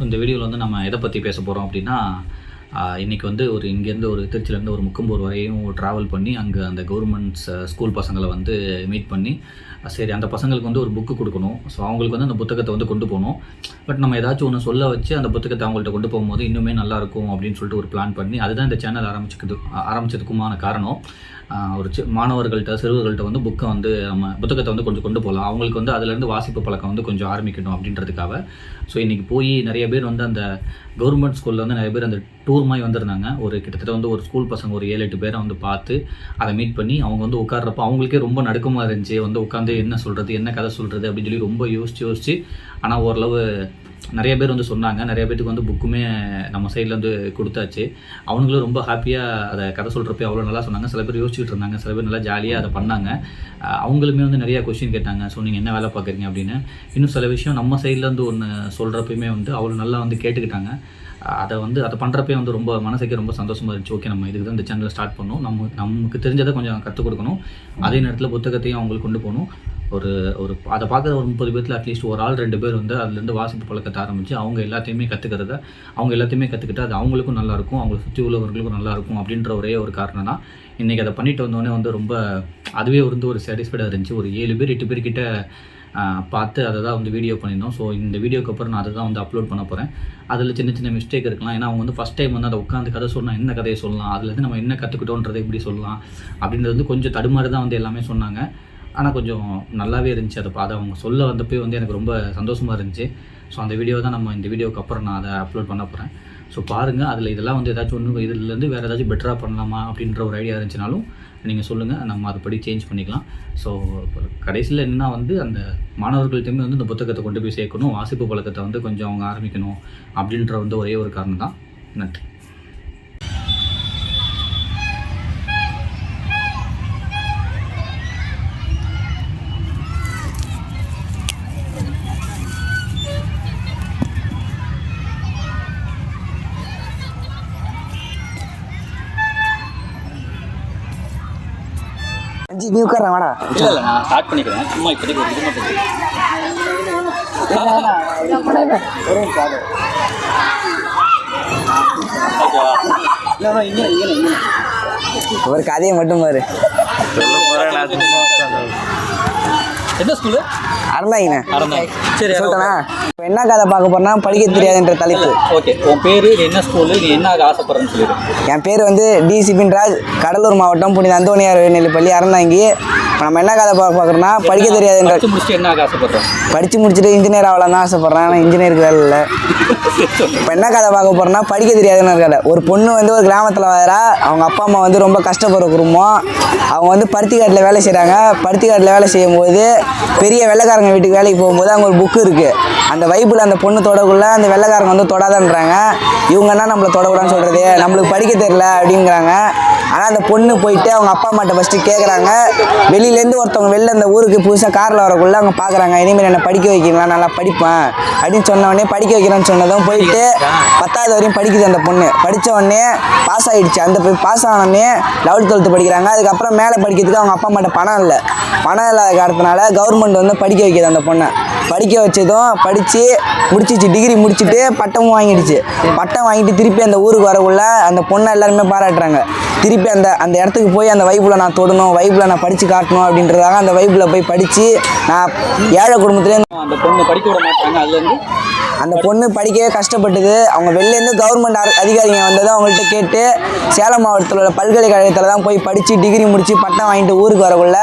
So இந்த வீடியோவில் வந்து நம்ம எதை பற்றி பேச போகிறோம் அப்படின்னா இன்றைக்கி வந்து ஒரு இங்கேருந்து ஒரு திருச்சிலேருந்து ஒரு முக்கம்பூர் வரையும் ட்ராவல் பண்ணி அங்கே அந்த கவர்மெண்ட்ஸ் ஸ்கூல் பசங்களை வந்து மீட் பண்ணி சரி அந்த பசங்களுக்கு வந்து ஒரு புக்கு கொடுக்கணும். ஸோ அவங்களுக்கு வந்து அந்த புத்தகத்தை வந்து கொண்டு போகணும். பட் நம்ம ஏதாச்சும் ஒன்று சொல்ல வச்சு அந்த புத்தகத்தை அவங்கள்ட்ட கொண்டு போகும்போது இன்னுமே நல்லாயிருக்கும் அப்படின்னு சொல்லிட்டு ஒரு பிளான் பண்ணி அதுதான் இந்த சேனல் ஆரம்பிச்சுக்குது ஆரம்பிச்சதுக்குமான காரணம். ஒரு சி மாணவர்கள்ட்ட சிறுவர்கள்ட்ட வந்து புக்கை வந்து நம்ம புத்தகத்தை வந்து கொஞ்சம் கொண்டு போகலாம் அவங்களுக்கு வந்து அதுலேருந்து வாசிப்பு பழக்கம் வந்து கொஞ்சம் ஆரம்பிக்கணும் அப்படின்றதுக்காக. ஸோ இன்றைக்கி போய் நிறைய பேர் வந்து அந்த கவர்மெண்ட் ஸ்கூலில் வந்து நிறைய பேர் அந்த டூர் மாதிரி வந்திருந்தாங்க. ஒரு கிட்டத்தட்ட வந்து ஒரு ஸ்கூல் பசங்க ஒரு ஏழு எட்டு பேரை வந்து பார்த்து அதை மீட் பண்ணி அவங்க வந்து உட்கார்றப்ப அவங்களுக்கே ரொம்ப நடுக்கமாக இருந்துச்சு. வந்து உட்காந்து என்ன சொல்கிறது என்ன கதை சொல்கிறது அப்படின்னு சொல்லி ரொம்ப யோசிச்சு யோசிச்சு. ஆனால் ஓரளவு நிறைய பேர் வந்து சொன்னாங்க. நிறைய பேருக்கு வந்து புக்குமே நம்ம சைடில் வந்து கொடுத்தாச்சு. அவங்களும் ரொம்ப ஹாப்பியாக அதை கதை சொல்கிறப்ப அவ்வளோ நல்லா சொன்னாங்க. சில பேர் யோசிச்சுட்டு இருந்தாங்க. சில பேர் நல்லா ஜாலியாக அதை பண்ணாங்க. அவங்களுமே வந்து நிறையா கொஷின் கேட்டாங்க. ஸோ நீங்கள் என்ன வேலை பார்க்குறீங்க? அப்படின்னு. இன்னும் சில விஷயம் நம்ம சைட்லேருந்து ஒன்று சொல்கிறப்பயுமே வந்து அவ்வளோ நல்லா வந்து கேட்டுக்கிட்டாங்க. அதை வந்து அதை பண்ணுறப்பே வந்து ரொம்ப மனசுக்கு ரொம்ப சந்தோஷமாக இருந்துச்சு. ஓகே நம்ம இதுக்கு தான் இந்த சேனலை ஸ்டார்ட் பண்ணோம் நம்ம நமக்கு தெரிஞ்சதை கொஞ்சம் கற்றுக் கொடுக்கணும். அதே நேரத்தில் புத்தகத்தையும் அவங்களுக்கு கொண்டு போகணும். ஒரு ஒரு அதை பார்க்குற ஒரு முப்பது பேர்த்தில் அட்லீஸ்ட் ஒரு ஆள் ரெண்டு பேர் வந்து அதுலேருந்து வாசிப்பு பழக்கத்தை ஆரம்பித்து அவங்க எல்லாத்தையுமே கற்றுக்கிறத அவங்க எல்லாத்தையுமே கற்றுக்கிட்டு அது அவங்களுக்கும் நல்லாயிருக்கும் அவங்களை சுற்றி உள்ளவர்களுக்கும் நல்லாயிருக்கும் அப்படின்ற ஒரே ஒரு காரணம் தான் இன்றைக்கி அதை பண்ணிட்டு வந்தோடனே வந்து ரொம்ப அதுவே வந்து ஒரு சாட்டிஸ்ஃபைடாக இருந்துச்சு. ஒரு ஏழு பேர் எட்டு பேர்கிட்ட பார்த்து அதை தான் வந்து வீடியோ பண்ணியிருந்தோம். ஸோ இந்த வீடியோக்கு அப்புறம் நான் அதை தான் வந்து அப்லோட் பண்ண போகிறேன் அதில் சின்ன சின்ன மிஸ்டேக் இருக்கலாம். ஏன்னா அவங்க வந்து ஃபஸ்ட் டைம் வந்து அதை உட்காந்து கதை சொன்னால் என்ன கதையை சொல்லலாம்? அதுலேருந்து நம்ம என்ன கற்றுக்கிட்டோன்றதை எப்படி சொல்லலாம்? அப்படின்றது வந்து கொஞ்சம் தடுமாறி தான் வந்து எல்லாமே சொன்னாங்க. ஆனால் கொஞ்சம் நல்லாவே இருந்துச்சு அதை அதை அவங்க சொல்ல வந்தப்போ வந்து எனக்கு ரொம்ப சந்தோஷமாக இருந்துச்சு. ஸோ அந்த வீடியோ தான் நம்ம இந்த வீடியோக்கு அப்புறம் நான் அதை அப்லோட் பண்ண போகிறேன் ஸோ பாருங்கள் அதில் இதெல்லாம் வந்து ஏதாச்சும் ஒன்று இதுலேருந்து வேறு ஏதாச்சும் பெட்டராக பண்ணலாமா அப்படின்ற ஒரு ஐடியா இருந்துச்சுனாலும் நீங்கள் சொல்லுங்கள் நம்ம அதுபடி சேஞ்ச் பண்ணிக்கலாம். ஸோ கடைசியில் என்ன வந்து அந்த மாணவர்கள்ட்டையுமே வந்து இந்த புத்தகத்தை கொண்டு போய் சேர்க்கணும் வாசிப்பு பழக்கத்தை வந்து கொஞ்சம் அவங்க ஆரம்பிக்கணும் அப்படின்ற வந்து ஒரே ஒரு காரணம் தான் நன்றி. நீ உட்கார வாடா. இல்லை இல்லை நான் ஸ்டார்ட் பண்ணிக்கிறேன். சும்மா இப்போதைக்கு ஒரு இது மட்டும் ஒரு கதையை மட்டும் பாரு. எந்த ஸ்கூலு அறந்தாங்கண்ணே அறந்தாங்க சரி இப்போ என்ன கதை பார்க்க போறேன்னா படிக்க தெரியாதுன்ற தலைப்பு. ஓகே உன் பேர் என்ன ஸ்கூலு நீ என்ன ஆசைப்படுறேன்னு சொல்லிடு. என் பேர் வந்து டி சிபின்ராஜ் கடலூர் மாவட்டம் புனித அந்தோனியார் நெல்லிப்பள்ளி அறந்தாங்கி. நம்ம என்ன கதை பார்க்க பார்க்குறோன்னா படிக்க தெரியாதுன்ற படிச்சு முடிச்சுட்டு என்ன ஆக ஆசைப்படுறேன் படித்து முடிச்சுட்டு இன்ஜினியர் ஆகலாம் தான் ஆசைப்பட்றேன். ஆனால் இன்ஜினியருக்கு வேலை இல்லை. இப்போ என்ன கதை பார்க்க போறேன்னா படிக்க தெரியாதுன்னு கதை. ஒரு பொண்ணு வந்து ஒரு கிராமத்தில் வரா அவங்க அப்பா அம்மா வந்து ரொம்ப கஷ்டப்படுற குடும்பம். அவங்க வந்து பருத்தி காட்டில் வேலை செய்கிறாங்க பருத்தி காட்டில் வேலை செய்யும்போது பெரிய வெள்ளைக்காரங்க வீட்டுக்கு வேலைக்கு போகும்போது அங்கே ஒரு புக்கு இருக்குது அந்த வைப்பில் அந்த பொண்ணு தொடக்குள்ள அந்த வெள்ளைக்காரங்க வந்து தொடாதன்றாங்க. இவங்க என்ன நம்மளை தொடக்கூடாதுன்னு சொல்கிறது நம்மளுக்கு படிக்க தெரியல அப்படிங்கிறாங்க. ஆனால் அந்த பொண்ணு போயிட்டு அவங்க அப்பா அம்மாட்ட ஃபஸ்ட்டு கேட்குறாங்க வெளியிலேருந்து ஒருத்தவங்க வெளில அந்த ஊருக்கு புதுசாக காரில் வரக்குள்ள அவங்க பார்க்குறாங்க இனிமேல் என்னை படிக்க வைக்கிறீங்களா? நல்லா படிப்பேன். அப்படின்னு சொன்ன உடனே படிக்க வைக்கிறேன்னு சொன்னதும் போயிட்டு பத்தாவது வரையும் படிக்குது அந்த பொண்ணு. படித்த உடனே பாஸ் ஆகிடுச்சு அந்த பாஸ் ஆனோடனே லெவல்த் டுவெல்த்து படிக்கிறாங்க. அதுக்கப்புறம் மேலே படிக்கிறதுக்கு அவங்க அப்பா அம்மாட்ட பணம் இல்லை. பணம் இல்லாத காரணத்தினால கவர்மெண்ட் வந்து படிக்க வைக்கிது அந்த பொண்ணை. படிக்க வச்சதும் படித்து முடிச்சிச்சு. டிகிரி முடிச்சுட்டு பட்டமும் வாங்கிடுச்சு. பட்டம் வாங்கிட்டு திருப்பி அந்த ஊருக்கு வரக்குள்ள அந்த பொண்ணை எல்லாருமே பாராட்டுறாங்க. திருப்பி அந்த அந்த இடத்துக்கு போய் அந்த வைப்பில் நான் தொடணும் வைப்பில் நான் படித்து காட்டணும் அப்படின்றதாக அந்த வைப்பில் போய் படித்து நான் ஏழை குடும்பத்துலேருந்து அந்த பொண்ணு படிக்க விட மாட்டாங்க. அதுலேருந்து அந்த பொண்ணு படிக்கவே கஷ்டப்பட்டது. அவங்க வெளிலேருந்து கவர்மெண்ட் அதிகாரிங்க வந்ததும் அவங்கள்ட்ட கேட்டு சேலம் மாவட்டத்தில் உள்ள பல்கலைக்கழகத்தில் தான் போய் படித்து டிகிரி முடித்து பட்டம் வாங்கிட்டு ஊருக்கு வரக்குள்ள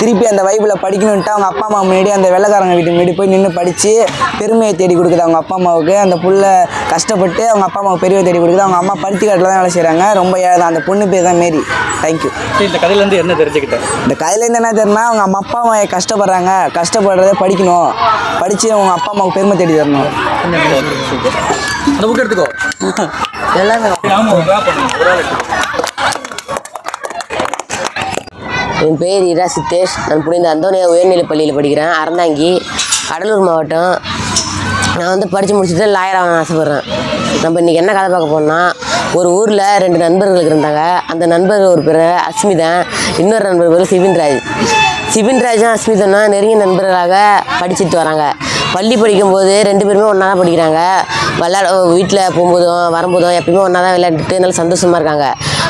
திருப்பி அந்த வைப்பில் படிக்கணுன்ட்டு அவங்க அப்பா அம்மா முன்னாடி அந்த வெள்ளைக்காரங்க வீட்டு முன்னாடி போய் நின்று படித்து பெருமையை தேடி கொடுக்குது அவங்க அப்பா அம்மாவுக்கு. அந்த புள்ள கஷ்டப்பட்டு அவங்க அப்பா அம்மாவுக்கு பெருமையை தேடி கொடுக்குது. அவங்க அம்மா பருத்தி காட்டில் தான் வேலை செய்கிறாங்க ரொம்ப ஏழை அந்த பொண்ணு பேர் தான் மேரி. தேங்க்யூ இந்த கதையிலேருந்து என்ன தெரிஞ்சுக்கிட்டேன் இந்த கதையிலேருந்து என்ன தெரியும்னா அவங்க அம்மா அப்பா அம்மா கஷ்டப்படுறாங்க. கஷ்டப்படுறத படிக்கணும். படித்து அவங்க அப்பா அம்மாவுக்கு பெருமை தேடி தரணும். அந்த புக் எடுத்துக்கோ. எல்லாமே. என் பேர் இரா சித்தேஷ். நான் புனித அந்தோனியா உயர்நிலைப் பள்ளியில் படிக்கிறேன். அறந்தாங்கி கடலூர் மாவட்டம். நான் வந்து படித்து முடிச்சுட்டு லாயர் ஆகணும்னு ஆசைப்பட்றேன். நம்ம இன்றைக்கி என்ன கதை பார்க்க போனோம்னா ஒரு ஊரில் ரெண்டு நண்பர்கள் இருந்தாங்க. அந்த நண்பர் ஒரு பேர் அஸ்மிதன். இன்னொரு நண்பர் பேர் சிபின்ராஜ். சிபின்ராஜும் அஸ்மிதனும் நெருங்கிய நண்பர்களாக படிச்சுட்டு வராங்க. பள்ளி படிக்கும்போது ரெண்டு பேருமே ஒன்றா தான் படிக்கிறாங்க விளாட வீட்டில் போகும்போதும் வரும்போதும் எப்பயுமே ஒன்றா தான் விளையாண்டுட்டு நல்லா சந்தோஷமாக இருக்காங்க.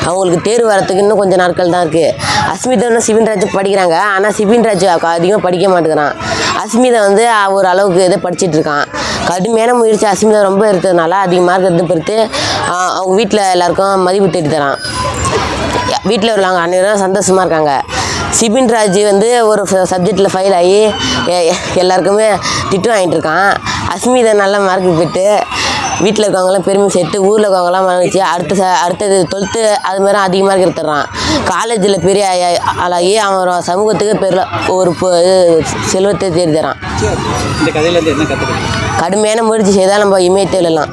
அவங்களுக்கு தேர்வு வரத்துக்கு இன்னும் கொஞ்சம் நாட்கள் தான் இருக்குது அஸ்மிதா சிவின்ராஜ் படிக்கிறாங்க. ஆனால் சிவின்ராஜ் அதிகமாக படிக்க மாட்டேங்கிறான். அஸ்மிதா வந்து ஒரு அளவுக்கு இதை படிச்சுட்டு இருக்கான். கடுமையான முயற்சி அஸ்மிதா ரொம்ப இருக்கிறதுனால அதிகமாக இருக்கிறது பொறுத்து பெருத்து அவங்க வீட்டில் எல்லாருக்கும் மதிப்பு தேடி தரான். வீட்டில் உள்ளவங்க அனைவரும் சந்தோஷமாக இருக்காங்க. சிபின் ராஜ் வந்து ஒரு சப்ஜெக்டில் ஃபெயில் ஆகி எல்லாருக்குமே திட்டு வாங்கிட்டு இருக்கான். அஸ்மிதா நல்ல மார்க் பெற்று வீட்டில் இருக்கவங்களாம் பெருமை சேர்த்து ஊரில் இருக்கவங்களாம் மகிழ்ச்சி அடுத்த ச அடுத்தது டுவெல்த்து அது மாதிரி அதிக மார்க் எடுத்துடுறான். காலேஜில் பெரிய ஆளாகி அவன் சமூகத்துக்கு பெரிய ஒரு செல்வத்தை தேடி தரான் கடுமையான முயற்சி செய்தால் நம்ம இமயத்தை எழுதலாம்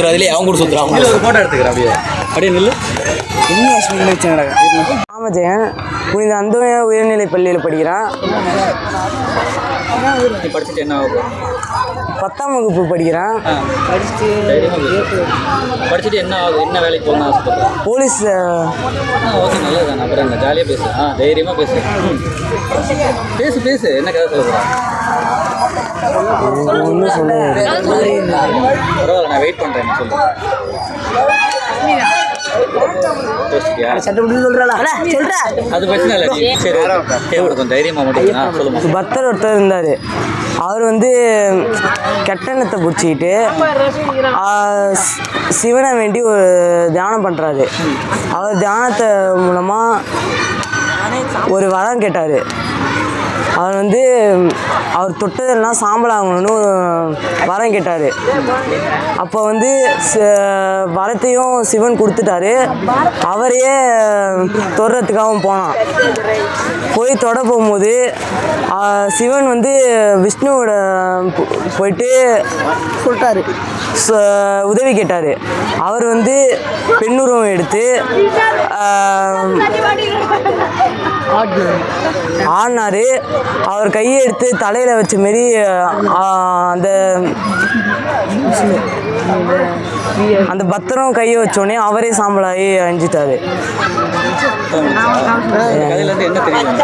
அவங்க கூட எடுத்துக்கிறேன் அப்படியே. அப்படியே நில்லு. வச்சு ராமஜெயன் புனித அந்தோனியா உயர்நிலைப் பள்ளியில் படிக்கிறான். படிச்சுட்டு என்ன ஆகும் பத்தாம் வகுப்பு படிக்கிறான். படிச்சுட்டு என்ன ஆகும் என்ன வேலைக்கு போகணும்னு ஆசைப்படுறேன் போலீஸ் ஓகே அப்புறம் என்ன ஜாலியாக பேசு. ஆ தைரியமாக பேசு. பேசு பேசு. என்ன கதை சொல்ல போகிறேன் ஒன்றும் சொல்ல பரவாயில்ல நான் வெயிட் பண்ணுறேன் சொல்லு. யோசிக்கியா? அது பிரச்சனை இல்லை நீ சரி சரி கொஞ்சம் தைரியமாக மட்டும் ஆ சொல்லுமா? பக்தர் ஒருத்தர் இருந்தார். அவர் வந்து கெட்டெண்ணத்தை பிடிச்சிக்கிட்டு சிவனை வேண்டி ஒரு தியானம் பண்ணுறாரு அவர் தியானத்தை மூலமாக ஒரு வரம் கேட்டார். அவர் வந்து அவர் தொட்டதெல்லாம் சாம்பல் ஆகணும்னு வரம் கேட்டார். அப்போ வந்து வரத்தையும் சிவன் கொடுத்துட்டாரு. அவரையே தொடுறதுக்காகவும் போனான். போய் தொட போகும்போது சிவன் வந்து விஷ்ணுவோட போயிட்டு சொல்லிட்டாரு. உதவி கேட்டார். அவர் வந்து பெண்ணுருவம் எடுத்து ஆடினாரு. அவர் கையை எடுத்து தலையில் வச்ச மாரி அந்த அந்த பத்திரம் கையை வச்சோடனே அவரே சாம்பலாகி அழிஞ்சிட்டாரு கதையிலேருந்து என்ன தெரியும்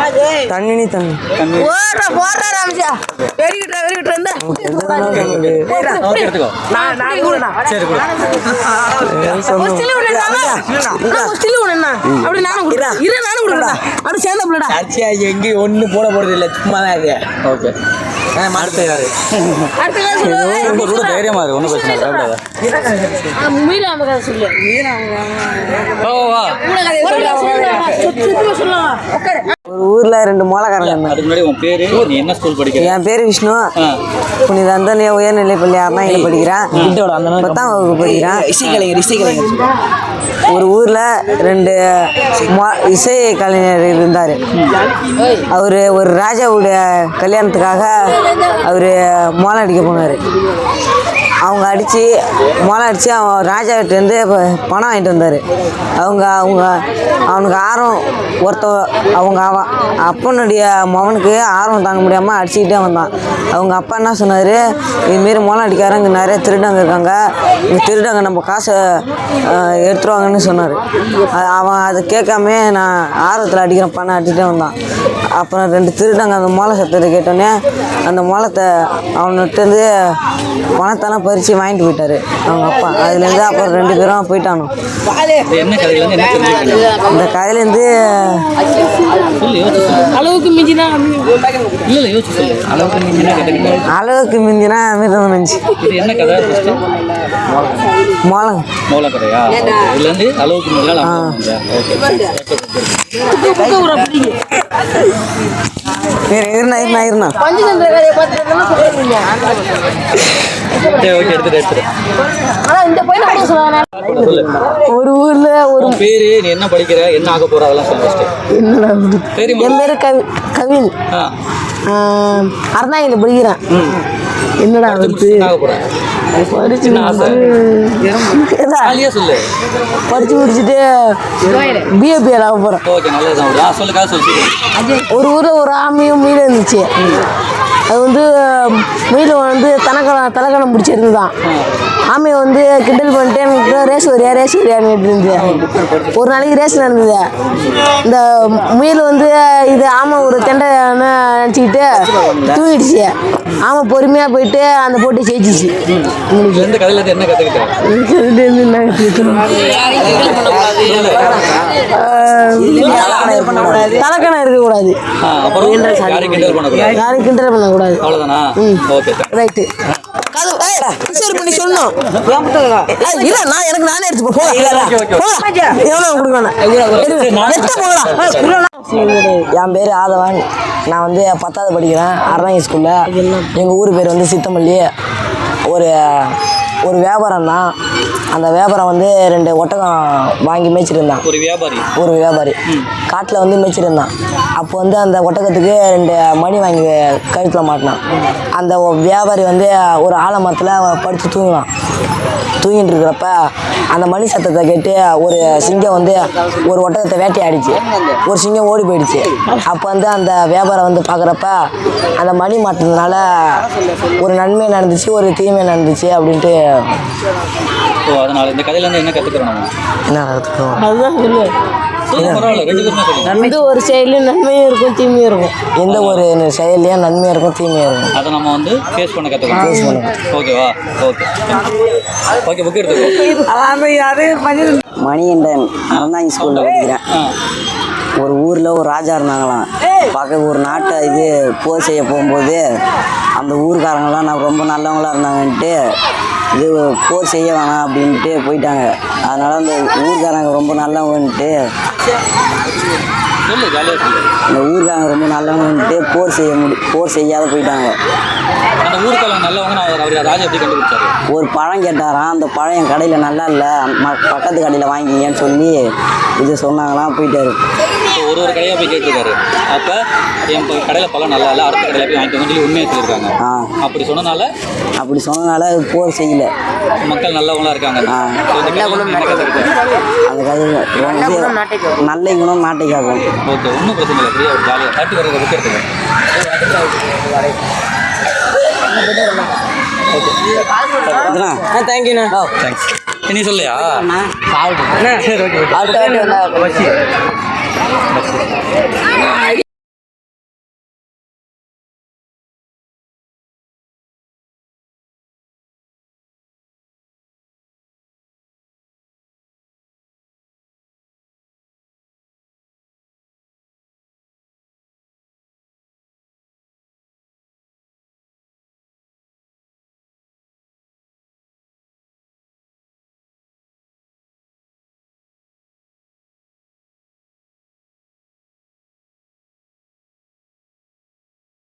தண்ணி தண்ணி ஒண்ணு போட போறது இல்ல சும்மா தான் இது ஓகே. அடுத்து யாரு? ரொம்ப ரொம்ப தைரியமா இருக்கு ஒன்றும் பிரச்சனை இல்லை பயப்படாத வா. வா, வா ஒரு ஊரில் ரெண்டு மோளக்காரங்க இருந்தாங்க. அதுக்கு முன்னாடி உன் பேரு நீ என்ன ஸ்கூல் படிக்கிற? என் பேர் விஷ்ணு. புனித அந்தனியா உயர்நிலைப்பள்ளி அறநாயில படிக்கிறேன் பத்தாம் வகுப்பு படிக்கிறேன் இசைக்கலைஞர் இசைக்கலைஞர் ஒரு ஊரில் ரெண்டு இசை கலைஞர் இருந்தார். அவர் ஒரு ராஜாவுடைய கல்யாணத்துக்காக அவர் மோளம் அடிக்க போனார். அவங்க அடித்து மொளை அடித்து அவன் ராஜாவிட்டேருந்து ப- பணம் வாங்கிட்டு வந்தார். அவங்க அவங்க அவனுக்கு ஆர்வம் ஒருத்த அவங்க அவன் அப்பனுடைய மகனுக்கு ஆர்வம் தாங்க முடியாமல் அடிச்சுக்கிட்டே வந்தான். அவங்க அப்பா என்ன சொன்னார்? இதுமாரி மொளை அடிக்காரங்க இங்கே நிறைய திருடங்க இருக்காங்க. இந்த திருடங்க நம்ம காசை எடுத்துருவாங்கன்னு சொன்னார். அவன் அதை கேட்காம நான் ஆர்வத்தில் அடிக்கிறேன் பணம் அடிச்சுட்டே வந்தான். அப்புறம் ரெண்டு திருடங்க அந்த மோளை சத்தத்தை கேட்டோன்னே அந்த மோளத்தை அவன்கிட்டருந்து பணத்தெல்லாம் பறித்து வாங்கிட்டு போயிட்டாரு. அவங்க அப்பா. அதுலேருந்து அப்புறம் ரெண்டு பேரும் போயிட்டானோ இந்த கதையிலேருந்து அளவுக்கு மிஞ்சினா இல்லை இல்லை யோசிச்சு சொல்லு. அளவுக்கு மிஞ்சினா கதை ஃபஸ்ட்டு மோளம். மூல கதையா இதுலேருந்து அளவுக்கு இரு- இருண்ணா இருண்ணா இருண்ணா. ஓகே எடுத்துட்டு எடுத்துட்டு ஒரு ஊரில் ஒரு பேரு நீ என்ன படிக்கிற என்ன ஆக போற அதெல்லாம் என்னடா என் பேர் கவி கவின். ஆ. அறந்தாங்கில படிக்கிறேன். என்னடா வந்து என்ன ஆக போற படிச்சு ஆசை? ஜாலியாக சொல்லு. படிச்சு முடிச்சுட்டு பிஏபிஎல் ஆக போகிறேன் ஓகே நல்லதுதான் விடு. ஆ சொல்லு கதை சொல்லு சீக்கிரம். ஒரு ஊரில் ஒரு ஆமையும் மீன் இருந்துச்சு. அது வந்து மீன் வந்து தனக்கணம் தலைக்கணம் பிடிச்சிருந்துதான். ஆமையை வந்து கிண்டல் பண்ணிட்டு எனக்கு ரேஸ் வரியா ரேஸ் வரியான்னு இருந்துச்சு ஒரு நாளைக்கு ரேஸ் நடந்தது. இந்த முயல் வந்து இது ஆமை ஒரு தெண்டைன்னு நினச்சிக்கிட்டு தூங்கிடுச்சு ஆமை பொறுமையாக போயிட்டு அந்த போட்டி ஜெயிச்சிச்சு. என்ன தலக்கணம் கிண்டல் பண்ணக்கூடாது? யாரும் கிண்டல் பண்ணக்கூடாது. அவ்வளோதானா ஓகே ரைட்டு கது ஏய் சரி பண்ணி சொல்லணும் ஏய், இல்ல நான் எனக்கு நானே எடுத்து போ எவ்வளோ கொடுக்கணும். எட்ட போகலாம் என் பேர் ஆதவன். நான் வந்து பத்தாவது படிக்கிறேன் அறநாங்கி ஸ்கூலில். எங்கள் ஊர் பேர் வந்து சித்தமல்லி. ஒரு ஒரு வியாபாரம் தான் அந்த வியாபாரம் வந்து ரெண்டு ஒட்டகம் வாங்கி மேய்ச்சிருந்தான். ஒரு வியாபாரி? ஒரு வியாபாரி. காட்டில் வந்து மேய்ச்சிருந்தான். அப்போ வந்து அந்த ஒட்டகத்துக்கு ரெண்டு மணி வாங்கி கழுத்தில் மாட்டினான். அந்த வியாபாரி வந்து ஒரு ஆலமரத்தில் படுத்து தூங்கினான். தூங்கிட்டு இருக்கிறப்ப அந்த மணி சத்தத்தை கேட்டு ஒரு சிங்கம் வந்து ஒரு ஒட்டகத்தை வேட்டையாடிச்சு. ஒரு சிங்கம் ஓடி போயிடுச்சு. அப்போ வந்து அந்த வியாபாரம் வந்து பார்க்குறப்ப அந்த மணி மாட்டினதுனால ஒரு நன்மை நடந்துச்சு ஒரு தீமை நடந்துச்சு அப்படின்ட்டு ஸோ அதனால இந்த கதையில இருந்து என்ன கற்றுக்கிறோம் நம்ம? என்ன நடக்குது? அதுதான் எந்த ஒரு செயலும் நன்மையும் இருக்கும் தீமையும் இருக்கும். எந்த ஒரு செயல்லையும் நன்மையாக இருக்கும் தீமையாக இருக்கும். அதை நம்ம வந்து ஃபேஸ் பண்ண கற்றுக்கணும் ஓகேவா ஓகே ஓகே புக் எடுத்துக்கோ. மணிகண்டன் அறந்தாங்கி ஸ்கூலில் படிக்கிறேன். ஒரு ஊரில் ஒரு ராஜா இருந்தாங்களாம். பார்க்க ஒரு நாட்டை இது போர் செய்ய போகும்போது அந்த ஊர்க்காரங்களாம் நான் ரொம்ப நல்லவங்களா இருந்தாங்கன்ட்டு இது போர் செய்ய வேணாம் அப்படின்ட்டு போயிட்டாங்க. அதனால் அந்த ஊர்க்காரங்க ரொம்ப நல்லவங்கன்ட்டு அந்த ஊர்க்காரங்க ரொம்ப நல்லவங்கன்ட்டு போர் செய்ய முடி போர் செய்யாத போயிட்டாங்க. ஒரு பழம் கேட்டாராம் அந்த பழம் என் கடையில் நல்லா இல்லை பக்கத்து கடையில் வாங்கிங்கன்னு சொல்லி இது சொன்னாங்களாம் போயிட்டாரு. ஸோ ஒரு ஒரு கடையாக போய் கேட்டிருக்காரு. அப்போ என் கடையில் பழம் நல்லா இல்லை அடுத்த கடையில் போய் வாங்கிட்டு வந்து சொல்லி உண்மையை சொல்லியிருக்காங்க. ஆ. அப்படி சொன்னனால அப்படி சொன்னனால போர் செய்யல. மக்கள் நல்லவங்களா இருக்காங்க. நல்ல குணம் நாட்டை காக்கும் ஓகே ஒன்றும் பிரச்சனை இல்லை ஃப்ரீயாக ஜாலியாக தேர்ட்டி வர புக் எடுத்துக்கோ. தேங்க்யூண்ணா தேங்க்ஸ் நீ சொல்லையா? அடுத்த வாட்டி Ai!